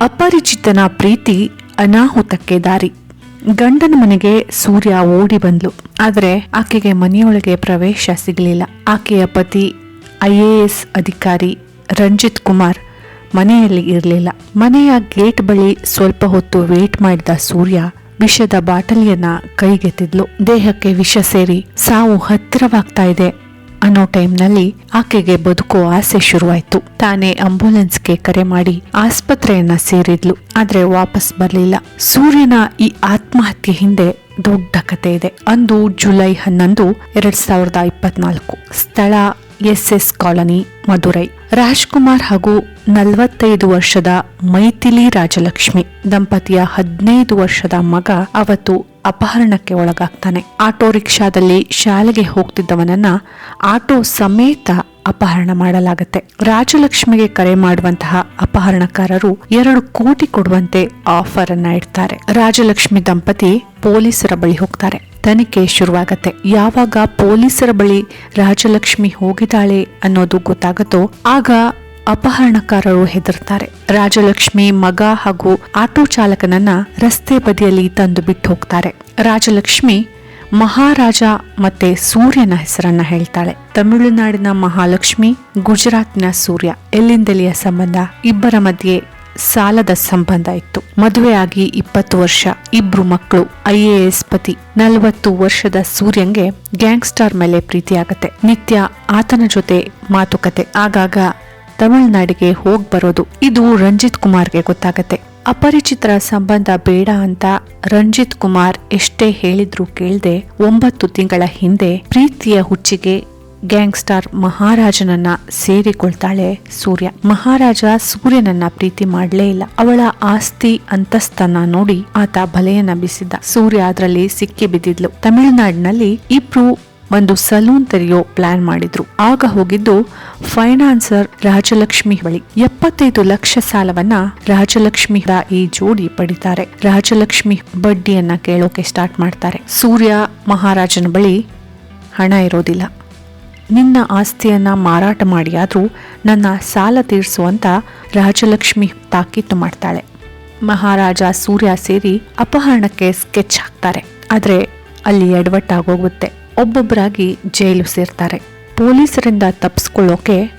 ಅಪರಿಚಿತನ ಪ್ರೀತಿ ಅನಾಹುತಕ್ಕೆ ದಾರಿ. ಗಂಡನ ಮನೆಗೆ ಸೂರ್ಯ ಓಡಿ ಬಂದ್ಲು. ಆದರೆ ಆಕೆಗೆ ಮನೆಯೊಳಗೆ ಪ್ರವೇಶ ಸಿಗಲಿಲ್ಲ. ಆಕೆಯ ಪತಿ, ಐ ಎ ಎಸ್ ಅಧಿಕಾರಿ ರಂಜಿತ್ ಕುಮಾರ್ ಮನೆಯಲ್ಲಿ ಇರಲಿಲ್ಲ. ಮನೆಯ ಗೇಟ್ ಬಳಿ ಸ್ವಲ್ಪ ಹೊತ್ತು ವೇಟ್ ಮಾಡಿದ ಸೂರ್ಯ ವಿಷದ ಬಾಟಲಿಯನ್ನ ಕೈಗೆತ್ತಿದ್ಲು. ದೇಹಕ್ಕೆ ವಿಷ ಸೇರಿ ಸಾವು ಹತ್ತಿರವಾಗ್ತಾ ಇದೆ. ಅನ್ನೋ ಟೈಮ್ನಲ್ಲಿ ಆಕೆಗೆ ಬದುಕೋ ಆಸೆ ಶುರುವಾಯ್ತು. ತಾನೇ ಆಂಬ್ಯುಲೆನ್ಸ್ಗೆ ಕರೆ ಮಾಡಿ ಆಸ್ಪತ್ರೆಯನ್ನ ಸೇರಿದ್ಲು, ಆದ್ರೆ ವಾಪಸ್ ಬರ್ಲಿಲ್ಲ. ಸೂರ್ಯನ ಈ ಆತ್ಮಹತ್ಯೆ ಹಿಂದೆ ದೊಡ್ಡ ಕತೆ ಇದೆ. ಅಂದು ಜುಲೈ ಹನ್ನೊಂದು, ಎರಡ್ ಸಾವಿರದ ಇಪ್ಪತ್ನಾಲ್ಕು. ಸ್ಥಳ S S colony, Madurai. Rajkumar ಹಾಗೂ ನಲವತ್ತೈದು ವರ್ಷದ ಮೈಥಿಲಿ ರಾಜಲಕ್ಷ್ಮಿ, ದಂಪತಿಯ ಹದಿನೈದು ವರ್ಷದ ಮಗ ಅವತ್ತು ಅಪಹರಣಕ್ಕೆ ಒಳಗಾಗ್ತಾನೆ. ಆಟೋ ರಿಕ್ಷಾದಲ್ಲಿ ಶಾಲೆಗೆ ಹೋಗ್ತಿದ್ದವನನ್ನ ಆಟೋ ಸಮೇತ ಅಪಹರಣ ಮಾಡಲಾಗುತ್ತೆ. ರಾಜಲಕ್ಷ್ಮಿಗೆ ಕರೆ ಮಾಡುವಂತಹ ಅಪಹರಣಕಾರರು ಎರಡು ಕೋಟಿ ಕೊಡುವಂತೆ ಆಫರ್ ಅನ್ನ ಇಡ್ತಾರೆ. ರಾಜಲಕ್ಷ್ಮಿ ದಂಪತಿ ಪೊಲೀಸರ ಬಳಿ ಹೋಗ್ತಾರೆ. ತನಿಖೆ ಶುರುವಾಗತ್ತೆ. ಯಾವಾಗ ಪೊಲೀಸರ ಬಳಿ ರಾಜಲಕ್ಷ್ಮಿ ಹೋಗಿದ್ದಾಳೆ ಅನ್ನೋದು ಗೊತ್ತಾಗತ್ತೋ ಆಗ ಅಪಹರಣಕಾರರು ಹೆದರ್ತಾರೆ ರಾಜಲಕ್ಷ್ಮಿ ಮಗ ಹಾಗೂ ಆಟೋ ಚಾಲಕನನ್ನ ರಸ್ತೆ ಬದಿಯಲ್ಲಿ ತಂದು ಬಿಟ್ಟು ಹೋಗ್ತಾರೆ. ರಾಜಲಕ್ಷ್ಮಿ ಮಹಾರಾಜ ಮತ್ತೆ ಸೂರ್ಯನ ಹೆಸರನ್ನ ಹೇಳ್ತಾಳೆ. ತಮಿಳುನಾಡಿನ ಮಹಾಲಕ್ಷ್ಮಿ, ಗುಜರಾತ್ನ ಸೂರ್ಯ. ಎಲ್ಲಿಂದೆಲಿಯ ಸಂಬಂಧ? ಇಬ್ಬರ ಮಧ್ಯೆ ಸಾಲದ ಸಂಬಂಧ ಇತ್ತು. ಮದುವೆಯಾಗಿ ಇಪ್ಪತ್ತು ವರ್ಷ. ಇಬ್ರು ಮಕ್ಕಳು. ಐ ಎ ಎಸ್ ಪತಿ. ನಲವತ್ತು ವರ್ಷದ ಸೂರ್ಯಂಗೆ ಗ್ಯಾಂಗ್ಸ್ಟರ್ ಮೇಲೆ ಪ್ರೀತಿಯಾಗತ್ತೆ. ನಿತ್ಯ ಆತನ ಜೊತೆ ಮಾತುಕತೆ. ಆಗಾಗ ತಮಿಳುನಾಡಿಗೆ ಹೋಗ್ ಬರೋದು. ಇದು ರಂಜಿತ್ ಕುಮಾರ್ಗೆ ಗೊತ್ತಾಗತ್ತೆ. ಅಪರಿಚಿತರ ಸಂಬಂಧ ಬೇಡ ಅಂತ ರಂಜಿತ್ ಕುಮಾರ್ ಎಷ್ಟೇ ಹೇಳಿದ್ರು ಕೇಳದೆ ಒಂಬತ್ತು ತಿಂಗಳ ಹಿಂದೆ ಪ್ರೀತಿಯ ಹುಚ್ಚಿಗೆ ಗ್ಯಾಂಗ್ಸ್ಟಾರ್ ಮಹಾರಾಜನನ್ನ ಸೇರಿಕೊಳ್ತಾಳೆ ಸೂರ್ಯ. ಮಹಾರಾಜ ಸೂರ್ಯನನ್ನ ಪ್ರೀತಿ ಮಾಡಲೇ ಇಲ್ಲ. ಅವಳ ಆಸ್ತಿ ಅಂತಸ್ತನ್ನ ನೋಡಿ ಆತ ಬಲೆಯನ್ನ ಬಿಸಿದ್ದ. ಸೂರ್ಯ ಅದರಲ್ಲಿ ಸಿಕ್ಕಿ ಬಿದ್ದಿದ್ಲು. ತಮಿಳುನಾಡಿನಲ್ಲಿ ಇಬ್ರು ಒಂದು ಸಲೂನ್ ತೆರೆಯೋ ಪ್ಲಾನ್ ಮಾಡಿದ್ರು. ಆಗ ಹೋಗಿದ್ದು ಫೈನಾನ್ಸರ್ ರಾಜಲಕ್ಷ್ಮಿ ಬಳಿ. ಎಪ್ಪತ್ತೈದು ಲಕ್ಷ ಸಾಲವನ್ನ ರಾಜಲಕ್ಷ್ಮಿ ಈ ಜೋಡಿ ಪಡಿತಾರೆ. ರಾಜಲಕ್ಷ್ಮಿ ಬಡ್ಡಿಯನ್ನ ಕೇಳೋಕೆ ಸ್ಟಾರ್ಟ್ ಮಾಡ್ತಾರೆ. ಸೂರ್ಯ ಮಹಾರಾಜನ ಬಳಿ ಹಣ ಇರೋದಿಲ್ಲ. ನಿನ್ನ ಆಸ್ತಿಯನ್ನ ಮಾರಾಟ ಮಾಡಿಯಾದ್ರೂ ನನ್ನ ಸಾಲ ತೀರಿಸುವಂತ ರಾಜಲಕ್ಷ್ಮಿ ತಾಕೀತು ಮಾಡ್ತಾಳೆ. ಮಹಾರಾಜ ಸೂರ್ಯ ಸೇರಿ ಅಪಹರಣಕ್ಕೆ ಸ್ಕೆಚ್ ಹಾಕ್ತಾರೆ. ಆದ್ರೆ ಅಲ್ಲಿ ಎಡವಟ್ಟಾಗೋಗುತ್ತೆ ಒಬ್ಬೊಬ್ಬರಾಗಿ ಜೈಲು ಸೇರ್ತಾರೆ. ಪೊಲೀಸರಿಂದ ತಪ್ಪಿಸ್ಕೊಳ್ಳೋಕೆ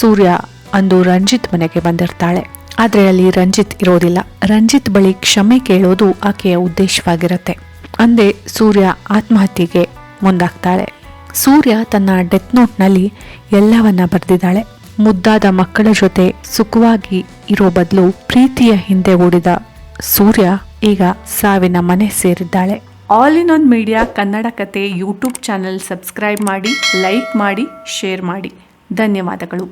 ಸೂರ್ಯ ಅಂದು ರಂಜಿತ್ ಮನೆಗೆ ಬಂದಿರ್ತಾಳೆ. ಆದರೆ ಅಲ್ಲಿ ರಂಜಿತ್ ಇರೋದಿಲ್ಲ. ರಂಜಿತ್ ಬಳಿ ಕ್ಷಮೆ ಕೇಳೋದು ಆಕೆಯ ಉದ್ದೇಶವಾಗಿರುತ್ತೆ. ಅಂದೇ ಸೂರ್ಯ ಆತ್ಮಹತ್ಯೆಗೆ ಮುಂದಾಗ್ತಾಳೆ. ಸೂರ್ಯ ತನ್ನ ಡೆತ್ ನೋಟ್ನಲ್ಲಿ ಎಲ್ಲವನ್ನ ಬರೆದಿದ್ದಾಳೆ. ಮುದ್ದಾದ ಮಕ್ಕಳ ಜೊತೆ ಸುಖವಾಗಿ ಇರೋ ಬದಲು ಪ್ರೀತಿಯ ಹಿಂದೆ ಓಡಿದ ಸೂರ್ಯ ಈಗ ಸಾವಿನ ಮನೆ ಸೇರಿದ್ದಾಳೆ. All in one media Kannada ಕತೆ ಯೂಟ್ಯೂಬ್ ಚಾನೆಲ್ ಸಬ್ಸ್ಕ್ರೈಬ್ ಮಾಡಿ ಲೈಕ್ ಮಾಡಿ ಶೇರ್ ಮಾಡಿ ಧನ್ಯವಾದಗಳು